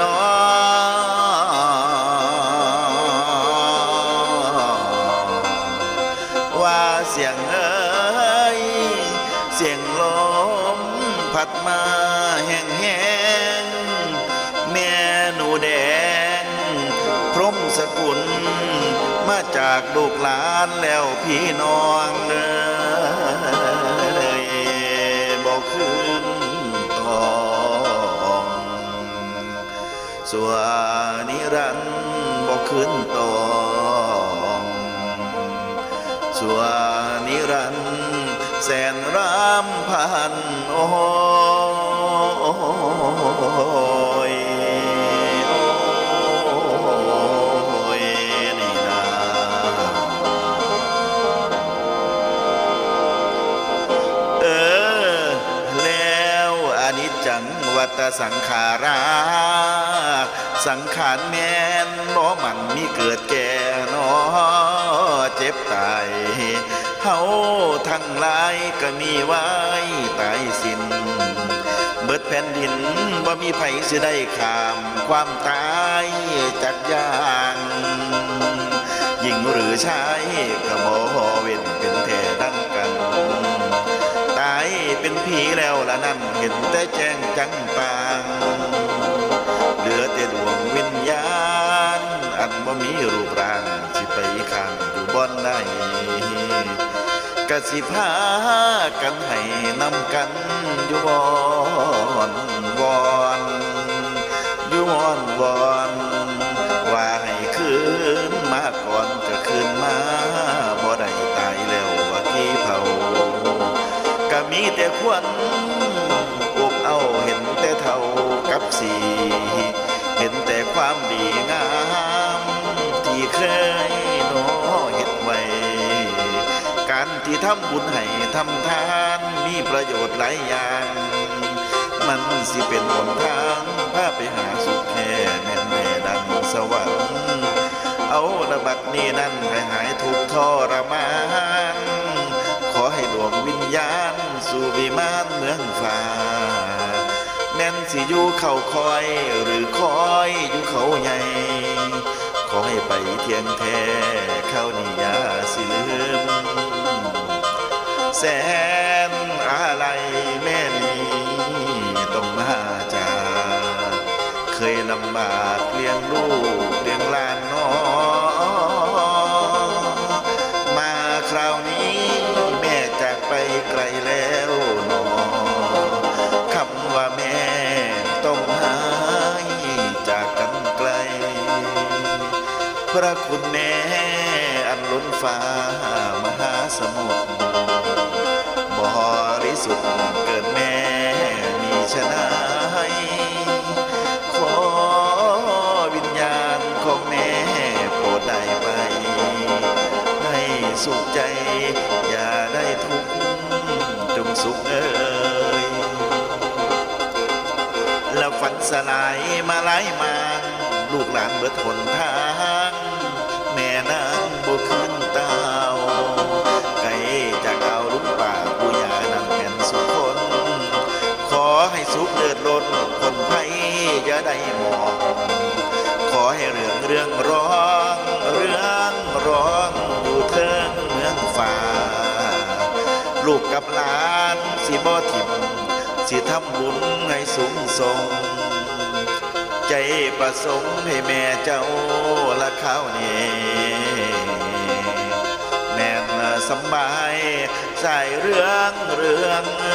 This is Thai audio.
นอว่าเสียงเอ้ยเสียงลมพัดมาแห้งแห้งแม่หนูแดง พรหมสกุล มาจากลูกหลานแล้วพี่น้องเอ้ สัวนิรันต์บอกขึ้นตองสัวนิรันดร์แสนรามพันโอ้ย จังวัตสังขาราสังขารแมนบ่มันมีเกิดแก่นอเจ็บตายเฮาทั้งหลายก็มีไว้ตายสิ้นเบิดแผ่นดินบ่มีไผสิได้ข้ามความตายจากอย่างหญิงหรือชายก็บ่เว้น เป็นผีแล้วละนั่นเห็นแต่แจ้งจังปางเหลือแต่ดวงวิญญาณ อันบ่มีรูปร่างสิไปข้างอยู่บ่อนใดกะสิพากันให้นำกันอยู่วอนวอนอยู่วอนวอน มีแต่ควันอบเอาเห็นแต่เท่ากับสี เห็นแต่ความดีงาม ที่เคยน้เห็นไว้ การที่ทำบุญให้ทำทานมีประโยชน์หลายอย่าง มันสิเป็นหนทางพาไปหาสุขแค่แม่แม่ดังสวรรค์เอาระบัดนี้นั่นให้หายทุกข์ทรมาน วงวิญญาณ สู่วิมานเมืองฟ้าแม่นสิอยู่เขาคอยหรือคอยอยู่เขาใหญ่ ขอให้ไปเทียงแท้เข้านิยาสิลืมแสนอะไรแม่นี้ต้องมาจากเคยลำบากเลี้ยงลูก พระคุณแม่อันล้นฟ้ามหาสมุทรบริสุทธิ์เกิดแม่มีชนะขอวิญญาณของแม่โปรดได้ไป ให้สุขใจ อย่าได้ทุกข์จงสุขเอ่ยแล้วฝันสลายมาหลายมาลูกหลานเบิดหนทาง สุขเลิศล้นคนไผ่อย่าได้มอง ขอให้เรื่องเรื่องร้อง เรื่องร้องอยู่เทิงเมืองฟ้า ลูกกับหลานสิบ่ทิมสิทำบุญให้สูงส่งใจประสงค์ให้แม่เจ้าละข้าวเนี่แม่นสบายใส่เรื่องเรื่องเอ